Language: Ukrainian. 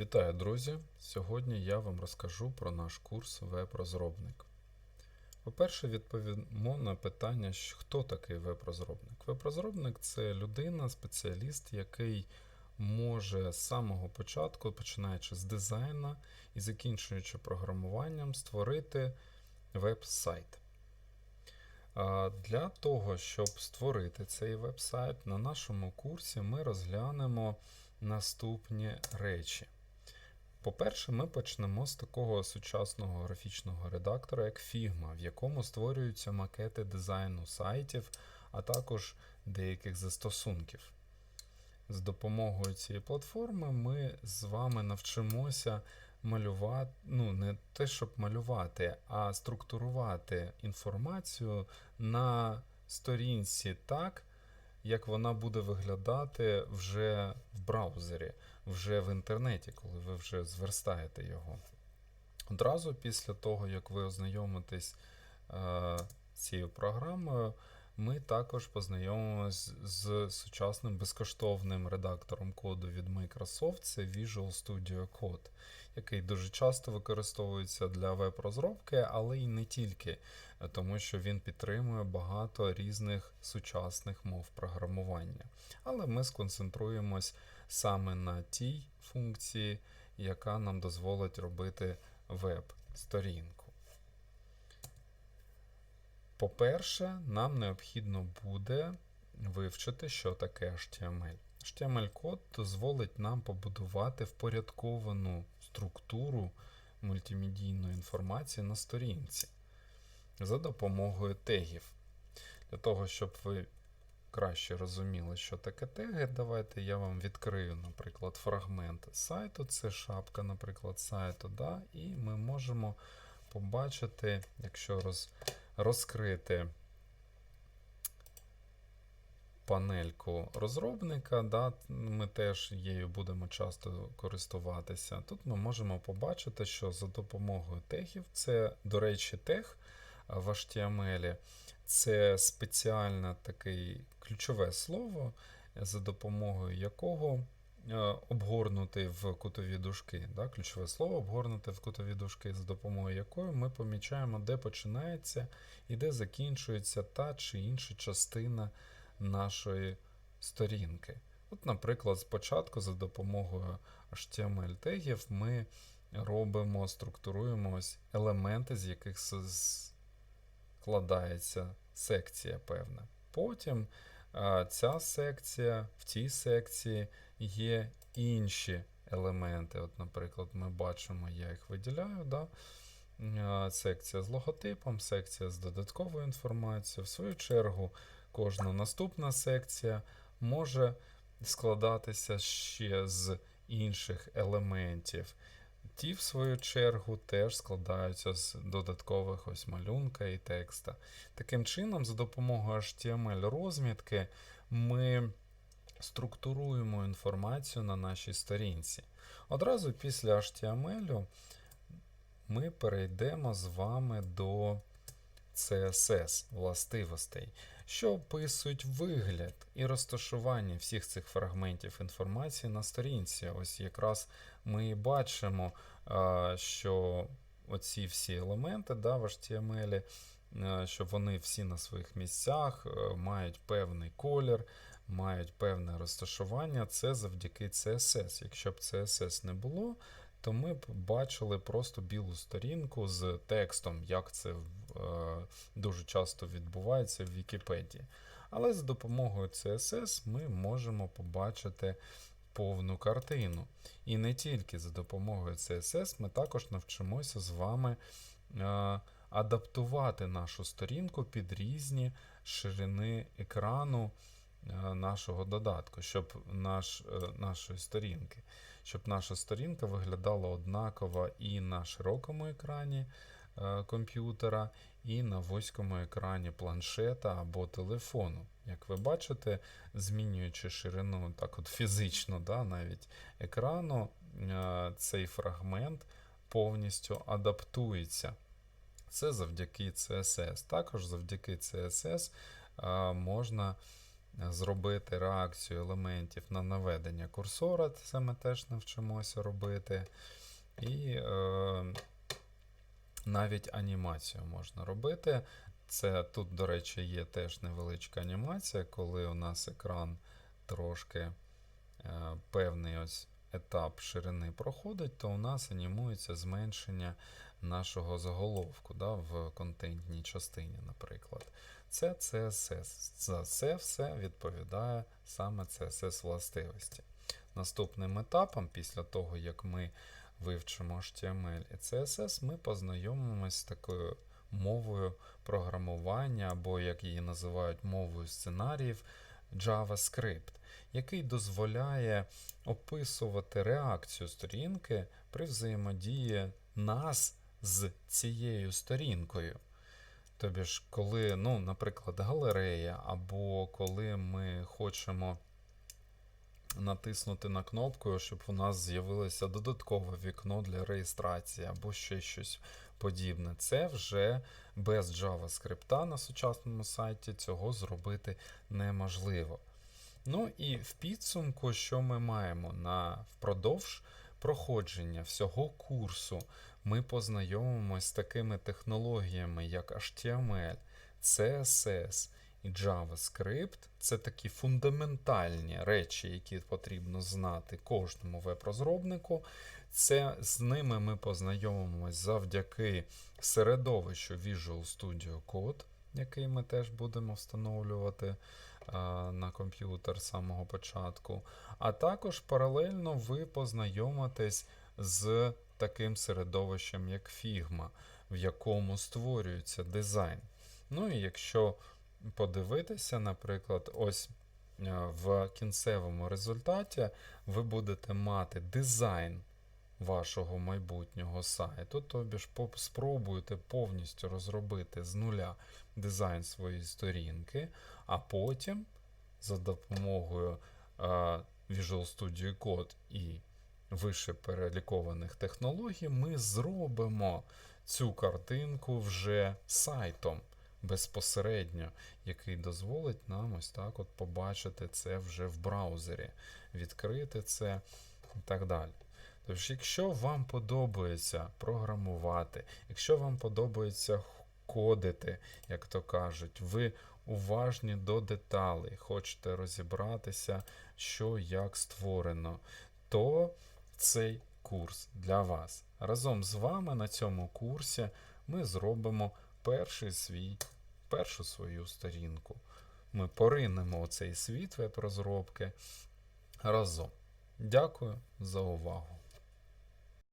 Вітаю, друзі! Сьогодні я вам розкажу про наш курс веб-розробник. По-перше, відповімо на питання, хто такий веб-розробник. Веб-розробник це людина, спеціаліст, який може з самого початку, починаючи з дизайну і закінчуючи програмуванням, створити веб-сайт. Для того, щоб створити цей веб-сайт, на нашому курсі ми розглянемо наступні речі. По-перше, ми почнемо з такого сучасного графічного редактора, як Figma, в якому створюються макети дизайну сайтів, а також деяких застосунків. З допомогою цієї платформи ми з вами навчимося малювати, ну, не те, щоб малювати, а структурувати інформацію на сторінці так, як вона буде виглядати вже в браузері, вже в інтернеті, коли ви вже зверстаєте його. Одразу після того, як ви ознайомитесь е, з цією програмою, ми також познайомимось з сучасним безкоштовним редактором коду від Microsoft, це Visual Studio Code, який дуже часто використовується для веб-розробки, але й не тільки, тому що він підтримує багато різних сучасних мов програмування. Але ми сконцентруємось саме на тій функції, яка нам дозволить робити веб-сторінку. По-перше, нам необхідно буде вивчити, що таке HTML. HTML-код дозволить нам побудувати впорядковану структуру мультимедійної інформації на сторінці за допомогою тегів. Для того, щоб ви краще розуміли, що таке теги, давайте я вам відкрию, наприклад, фрагмент сайту. Це шапка, наприклад, сайту. Да? І ми можемо побачити, якщо роз, розкрити панельку розробника, да, ми теж її будемо часто користуватися. Тут ми можемо побачити, що за допомогою тегів, це, до речі, тег в HTML, це спеціальне таке ключове слово, за допомогою якого е, обгорнути в кутові дужки. Да? Ключове слово обгорнути в кутові дужки, за допомогою якої ми помічаємо, де починається і де закінчується та чи інша частина нашої сторінки. От, наприклад, спочатку за допомогою HTML-тегів ми робимо, структуруємо ось елементи, з яких складається секція певна. Потім ця секція, в цій секції є інші елементи. От, наприклад, ми бачимо, я їх виділяю. Да? Секція з логотипом, секція з додатковою інформацією. В свою чергу, кожна наступна секція може складатися ще з інших елементів. Ті, в свою чергу, теж складаються з додаткових ось малюнка і текста. Таким чином, за допомогою HTML розмітки ми структуруємо інформацію на нашій сторінці. Одразу після HTML ми перейдемо з вами до CSS властивостей, що описують вигляд і розташування всіх цих фрагментів інформації на сторінці. Ось якраз ми і бачимо, що оці всі елементи да, в HTML, е, що вони всі на своїх місцях, е, мають певний колір, мають певне розташування. Це завдяки CSS. Якщо б CSS не було, то ми б бачили просто білу сторінку з текстом, як це е, дуже часто відбувається в Вікіпедії. Але з допомогою CSS ми можемо побачити повну картину. І не тільки за допомогою CSS ми також навчимося з вами е, адаптувати нашу сторінку під різні ширини екрану е, нашого додатку, щоб наш, нашої сторінки, щоб наша сторінка виглядала однаково і на широкому екрані е, комп'ютера, і на вузькому екрані планшета або телефону. Як ви бачите, змінюючи ширину так от фізично, да, навіть екрану, е, цей фрагмент повністю адаптується. Це завдяки CSS. Також завдяки CSS е, можна зробити реакцію елементів на наведення курсора, це ми теж навчимося робити. І е, навіть анімацію можна робити. Це тут, до речі, є теж невеличка анімація, коли у нас екран трошки е, певний ось етап ширини проходить, то у нас анімується зменшення нашого заголовку да, в контентній частині, наприклад. Це CSS. За це все відповідає саме CSS властивості. Наступним етапом, після того, як ми вивчимо HTML і CSS, ми познайомимося з такою мовою програмування, або, як її називають, мовою сценаріїв JavaScript, який дозволяє описувати реакцію сторінки при взаємодії нас з цією сторінкою. Тобі ж, коли, ну, наприклад, галерея, або коли ми хочемо натиснути на кнопку, щоб у нас з'явилося додаткове вікно для реєстрації, або ще щось подібне. Це вже без JavaScript на сучасному сайті цього зробити неможливо. Ну і в підсумку, що ми маємо на впродовж проходження всього курсу, ми познайомимося з такими технологіями, як HTML, CSS і JavaScript. Це такі фундаментальні речі, які потрібно знати кожному веб-розробнику. Це з ними ми познайомимось завдяки середовищу Visual Studio Code, який ми теж будемо встановлювати а, на комп'ютер з самого початку. А також паралельно ви познайомитесь з таким середовищем, як Figma, в якому створюється дизайн. Ну і якщо подивитися, наприклад, ось е, в кінцевому результаті ви будете мати дизайн вашого майбутнього сайту, тобі ж спробуйте повністю розробити з нуля дизайн своєї сторінки, а потім за допомогою е, Visual Studio Code і вище перелікованих технологій ми зробимо цю картинку вже сайтом безпосередньо, який дозволить нам ось так от побачити це вже в браузері, відкрити це і так далі. Тож, якщо вам подобається програмувати, якщо вам подобається кодити, як то кажуть, ви уважні до деталей, хочете розібратися, що як створено, то цей курс для вас. Разом з вами на цьому курсі ми зробимо перший свій, першу свою сторінку. Ми поринемо цей світ веб-розробки разом. Дякую за увагу.